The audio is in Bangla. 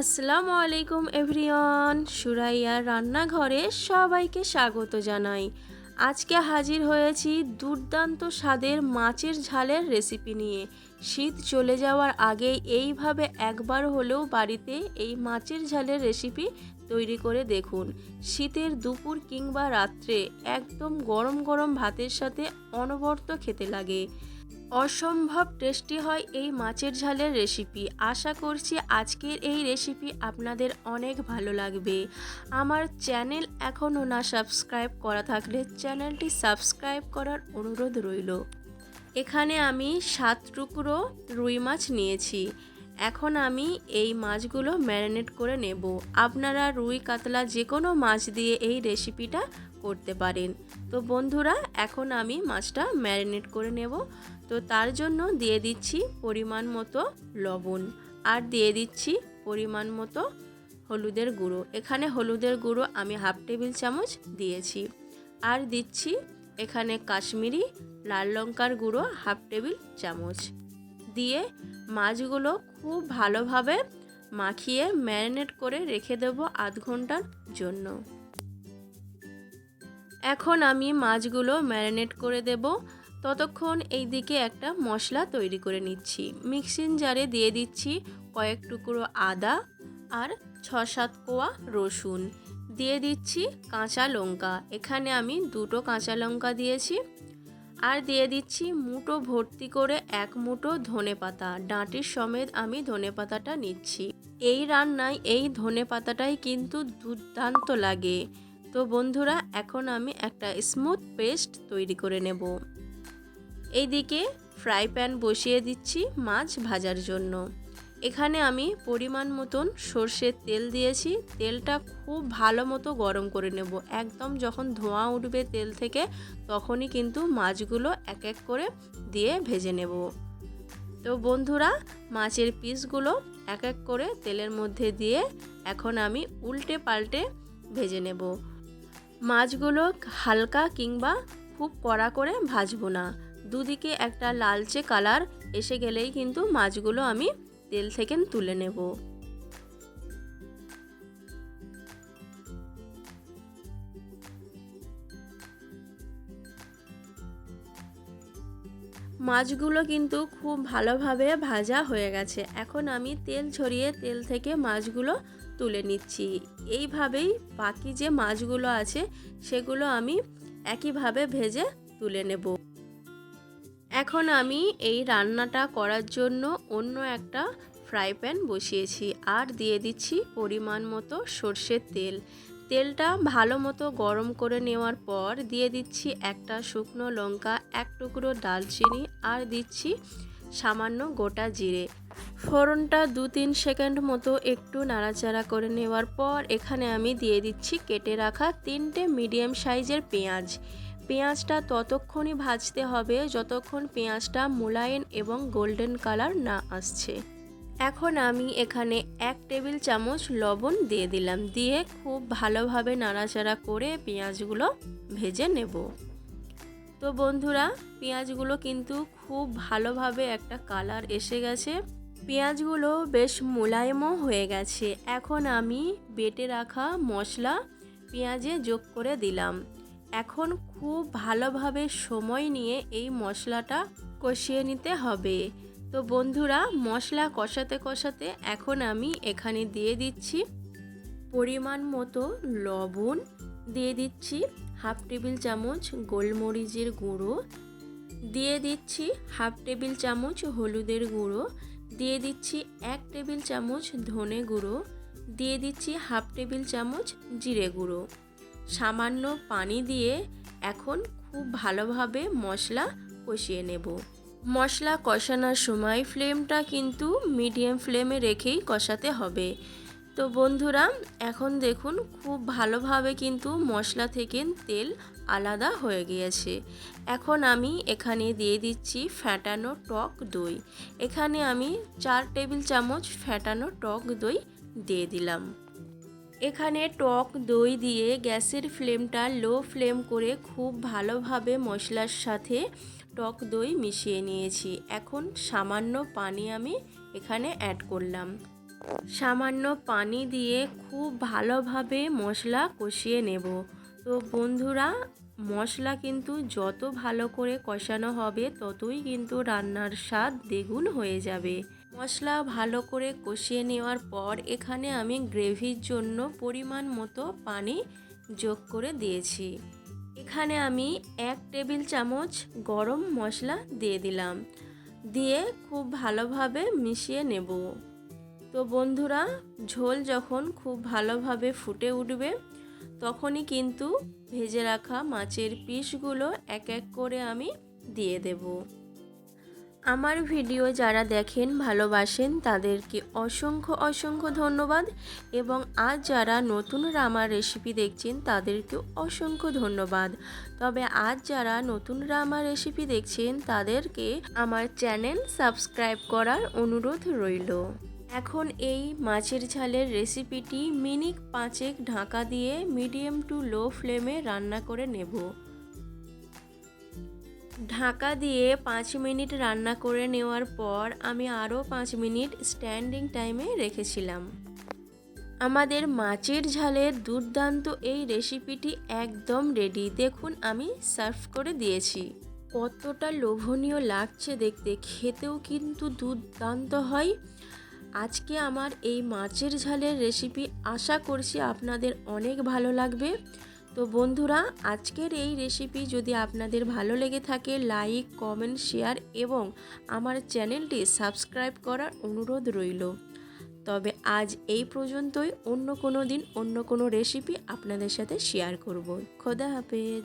আসসালামু আলাইকুম এভরিওয়ান। সুরাইয়ার রান্নাঘরে সবাইকে স্বাগত জানাই। আজকে হাজির হয়েছি দুর্দান্ত স্বাদের মাছের ঝালের রেসিপি নিয়ে। শীত চলে যাওয়ার আগে এইভাবে একবার হলেও বাড়িতে এই মাছের ঝালের রেসিপি তৈরি করে দেখুন। শীতের দুপুর কিংবা রাত্রে একদম গরম গরম ভাতের সাথে অনবরত খেতে লাগে। অসম্ভব টেস্টি হয় এই মাছের ঝালের রেসিপি। আশা করছি আজকের এই রেসিপি আপনাদের অনেক ভালো লাগবে। আমার চ্যানেল এখনও না সাবস্ক্রাইব করা থাকলে চ্যানেলটি সাবস্ক্রাইব করার অনুরোধ রইল। এখানে আমি সাত টুকরো রুই মাছ নিয়েছি। এখন আমি এই মাছগুলো ম্যারিনেট করে নেব। আপনারা রুই, কাতলা যে কোনো মাছ দিয়ে এই রেসিপিটা করতে পারেন। তো বন্ধুরা, এখন আমি মাছটা ম্যারিনেট করে নেব। তো তার জন্য দিয়ে দিচ্ছি পরিমাণ মতো লবণ আর দিয়ে দিচ্ছি পরিমাণ মতো হলুদের গুঁড়ো। এখানে হলুদের গুঁড়ো আমি হাফ টেবিল চামচ দিয়েছি আর দিচ্ছি এখানে কাশ্মীরি লাল লঙ্কার গুঁড়ো হাফ টেবিল চামচ। দিয়ে মাছগুলো খুব ভালোভাবে মাখিয়ে ম্যারিনেট করে রেখে দেবো আধ ঘণ্টার জন্য। এখন আমি মাছগুলো ম্যারিনেট করে দেব। ততক্ষণ এই দিকে একটা মশলা তৈরি করে নিচ্ছি। মিক্সিং জারে দিয়ে দিচ্ছি কয়েক টুকরো আদা আর ছ সাত কোয়া রসুন। দিয়ে দিচ্ছি কাঁচা লঙ্কা। এখানে আমি দুটো কাঁচা লঙ্কা দিয়েছি। আর দিয়ে দিচ্ছি মুটো ভর্তি করে এক মুটো ধনে পাতা। ডাঁটির সমেত আমি ধনে পাতাটা নিচ্ছি। এই রান্নায় এই ধনে পাতাটাই কিন্তু দুর্দান্ত লাগে। তো বন্ধুরা, এখন আমি একটা স্মুথ পেস্ট তৈরি করে নেব। এইদিকে ফ্রাই প্যান বসিয়ে দিচ্ছি মাছ ভাজার জন্য। এখানে আমি পরিমাণ মতন সর্ষের তেল দিয়েছি। তেলটা খুব ভালো মতো গরম করে নেব। একদম যখন ধোঁয়া উঠবে তেল থেকে, তখনই কিন্তু মাছগুলো এক এক করে দিয়ে ভেজে নেব। তো বন্ধুরা, মাছের পিসগুলো এক এক করে তেলের মধ্যে দিয়ে এখন আমি উল্টে পাল্টে ভেজে নেব। মাছগুলো হালকা কিংবা খুব কড়া করে ভাজবো না। দুদিকে একটা লালচে কালার এসে গেলেই কিন্তু মাছগুলো আমি তেল থেকে তুলে নেব। মাছগুলো কিন্তু খুব ভালোভাবে ভাজা হয়ে গেছে। এখন আমি তেল ছড়িয়ে তেল থেকে মাছগুলো তুলে নিচ্ছি। এইভাবেই বাকি যে মাছগুলো আছে, সেগুলো আমি একইভাবে ভেজে তুলে নেব। এখন আমি এই রান্নাটা করার জন্য অন্য একটা ফ্রাই প্যান বসিয়েছি আর দিয়ে দিচ্ছি পরিমাণ মতো সর্ষের তেল। তেলটা ভালো মতো গরম করে নেওয়ার পর দিয়ে দিচ্ছি একটা শুকনো লঙ্কা, এক টুকরো দালচিনি আর দিচ্ছি সামান্য গোটা জিরে। ফোড়নটা দু তিন সেকেন্ড মতো একটু নাড়াচাড়া করে নেওয়ার পর এখানে আমি দিয়ে দিচ্ছি কেটে রাখা তিনটে মিডিয়াম সাইজের পেঁয়াজ। পেঁয়াজটা ততক্ষণই ভাজতে হবে যতক্ষণ পেঁয়াজটা মোলায়েম এবং গোল্ডেন কালার না আসছে। এখন আমি এখানে এক টেবিল চামচ লবণ দিয়ে দিলাম। দিয়ে খুব ভালোভাবে নাড়াচাড়া করে পেঁয়াজগুলো ভেজে নেব। তো বন্ধুরা, পেঁয়াজগুলো কিন্তু খুব ভালোভাবে একটা কালার এসে গেছে। পেঁয়াজগুলো বেশ মোলায়েমও হয়ে গেছে। এখন আমি বেটে রাখা মশলা পেঁয়াজে যোগ করে দিলাম। এখন খুব ভালোভাবে সময় নিয়ে এই মশলাটা কষিয়ে নিতে হবে। তো বন্ধুরা, মশলা কষাতে কষাতে এখন আমি এখানে দিয়ে দিচ্ছি পরিমাণ মতো লবণ দিয়ে দিচ্ছি হাফ টেবিল চামচ গোলমরিচের গুঁড়ো। দিয়ে দিচ্ছি হাফ টেবিল চামচ হলুদের গুঁড়ো। দিয়ে দিচ্ছি এক টেবিল চামচ ধনে গুঁড়ো। দিয়ে দিচ্ছি হাফ টেবিল চামচ জিরে গুঁড়ো। সামান্য পানি দিয়ে এখন খুব ভালোভাবে মশলা কষিয়ে নেব। মশলা কষানোর সময় ফ্লেমটা কিন্তু মিডিয়াম ফ্লেমে রেখেই কষাতে হবে। তো বন্ধুরা, এখন দেখুন খুব ভালোভাবে কিন্তু মশলা থেকে তেল আলাদা হয়ে গিয়েছে। এখন আমি এখানে দিয়ে দিচ্ছি ফ্যাটানো টক দই। এখানে আমি চার টেবিল চামচ ফ্যাটানো টক দই দিয়ে দিলাম। এখানে টক দই দিয়ে গ্যাসের ফ্লেমটা লো ফ্লেম করে খুব ভালোভাবে মশলার সাথে টক দই মিশিয়ে নিয়েছি। এখন সামান্য পানি আমি এখানে অ্যাড করলাম। সামান্য পানি দিয়ে খুব ভালোভাবে মশলা কষিয়ে নেব। তো বন্ধুরা, মশলা কিন্তু যত ভালো করে কষানো হবে, ততই কিন্তু রান্নার স্বাদ দ্বিগুণ হয়ে যাবে। মশলা ভালো করে কষিয়ে নেওয়ার পর এখানে আমি গ্রেভির জন্য পরিমাণ মতো পানি যোগ করে দিয়েছি। এখানে আমি এক টেবিল চামচ গরম মশলা দিয়ে দিলাম। দিয়ে খুব ভালোভাবে মিশিয়ে নেব। তো বন্ধুরা, ঝোল যখন খুব ভালোভাবে ফুটে উঠবে, তখনই কিন্তু ভেজে রাখা মাছের পিসগুলো এক এক করে আমি দিয়ে দেব। আমার ভিডিও যারা দেখেন, ভালোবাসেন, তাদেরকে অসংখ্য অসংখ্য ধন্যবাদ এবং আজ যারা নতুন রামার রেসিপি দেখছেন তাদেরকেও অসংখ্য ধন্যবাদ। তবে আজ যারা নতুন রামার রেসিপি দেখছেন, তাদেরকে আমার চ্যানেল সাবস্ক্রাইব করার অনুরোধ রইল। এখন এই মাছের ঝালের রেসিপিটি মিনিট পাঁচেক ঢাকা দিয়ে মিডিয়াম টু লো ফ্লেমে রান্না করে নেব। ঢাকা দিয়ে পাঁচ মিনিট রান্না করে নেওয়ার পর আমি আরও পাঁচ মিনিট স্ট্যান্ডিং টাইমে রেখেছিলাম। আমাদের মাছের ঝালের দুর্দান্ত এই রেসিপিটি একদম রেডি। দেখুন, আমি সার্ভ করে দিয়েছি। কতটা লোভনীয় লাগছে দেখতে। খেতেও কিন্তু দুর্দান্ত হয়। আজকে আমার এই মাছের ঝালের রেসিপি আশা করছি আপনাদের অনেক ভালো লাগবে। তো বন্ধুরা, আজকের এই রেসিপি যদি আপনাদের ভালো লেগে থাকে লাইক কমেন্ট শেয়ার এবং আমার চ্যানেলটি সাবস্ক্রাইব করার অনুরোধ রইল। তবে আজ এই পর্যন্তই, অন্য কোনো দিন অন্য কোনো রেসিপি আপনাদের সাথে শেয়ার করব। খোদা হাফেজ।